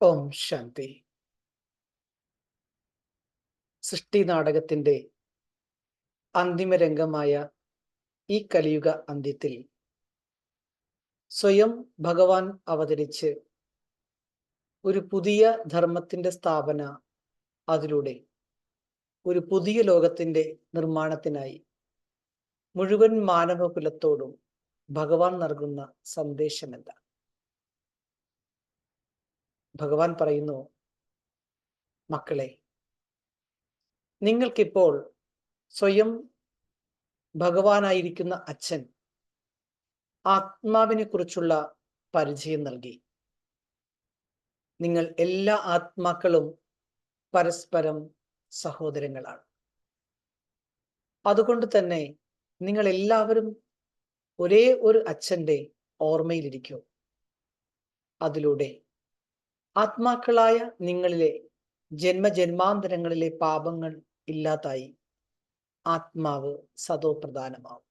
ഓം ശാന്തി സൃഷ്ടി നാടകത്തിന്റെ അന്തിമ രംഗമായ ഈ കലിയുഗ അന്ത്യത്തിൽ സ്വയം ഭഗവാൻ അവതരിച്ച് ഒരു പുതിയ ധർമ്മത്തിന്റെ സ്ഥാപന അതിലൂടെ ഒരു പുതിയ ലോകത്തിന്റെ നിർമ്മാണത്തിനായി മുഴുവൻ മാനവകുലത്തോടും ഭഗവാൻ നൽകുന്ന സന്ദേശം എന്താ ഭഗവാൻ പറയുന്നു മക്കളെ നിങ്ങൾക്കിപ്പോൾ സ്വയം ഭഗവാനായിരിക്കുന്ന അച്ഛൻ ആത്മാവിനെ കുറിച്ചുള്ള പരിചയം നൽകി. നിങ്ങൾ എല്ലാ ആത്മാക്കളും പരസ്പരം സഹോദരങ്ങളാണ്. അതുകൊണ്ട് തന്നെ നിങ്ങൾ എല്ലാവരും ഒരേ ഒരു അച്ഛന്റെ ഓർമ്മയിലിരിക്കും. അതിലൂടെ ആത്മാക്കളായ നിങ്ങളിലെ ജന്മജന്മാന്തരങ്ങളിലെ പാപങ്ങൾ ഇല്ലാതായി ആത്മാവ് സതോപ്രധാനമാവും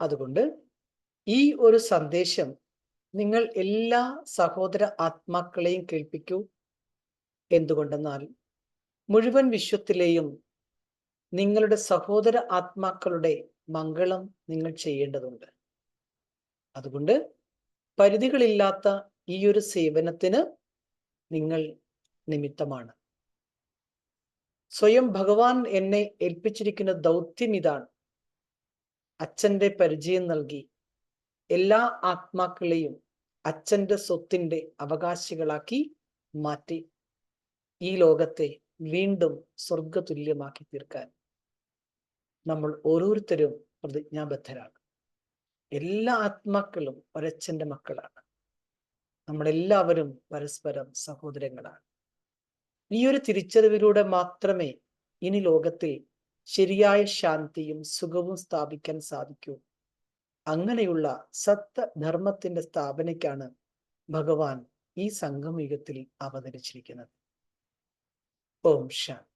അതുകൊണ്ട് ഈ ഒരു സന്ദേശം നിങ്ങൾ എല്ലാ സഹോദര ആത്മാക്കളെയും കേൾപ്പിക്കൂ. എന്തുകൊണ്ടെന്നാൽ മുഴുവൻ വിശ്വത്തിലെയും നിങ്ങളുടെ സഹോദര ആത്മാക്കളുടെ മംഗളം നിങ്ങൾ ചെയ്യേണ്ടതുണ്ട്. അതുകൊണ്ട് പരിധികളില്ലാത്ത ഈ ഒരു സേവനത്തിന് നിങ്ങൾ നിമിത്തമാണ്. സ്വയം ഭഗവാൻ എന്നെ ഏൽപ്പിച്ചിരിക്കുന്ന ദൗത്യം ഇതാണ്. അച്ഛന്റെ പരിചയം നൽകി എല്ലാ ആത്മാക്കളെയും അച്ഛന്റെ സ്വത്തിന്റെ അവകാശികളാക്കി മാറ്റി ഈ ലോകത്തെ വീണ്ടും സ്വർഗതുല്യമാക്കി തീർക്കാൻ നമ്മൾ ഓരോരുത്തരും പ്രതിജ്ഞാബദ്ധരാണ്. എല്ലാ ആത്മാക്കളും ഒരച്ഛന്റെ മക്കളാണ്. നമ്മളെല്ലാവരും പരസ്പരം സഹോദരങ്ങളാണ്. ഈ ഒരു തിരിച്ചറിവിലൂടെ മാത്രമേ ഇനി ലോകത്തിൽ ശരിയായ ശാന്തിയും സുഖവും സ്ഥാപിക്കാൻ സാധിക്കൂ. അങ്ങനെയുള്ള സത്ത ധർമ്മത്തിന്റെ സ്ഥാപനയ്ക്കാണ് ഭഗവാൻ ഈ സംഗമയുഗത്തിൽ അവതരിച്ചിരിക്കുന്നത്. ഓം ശാന്തി.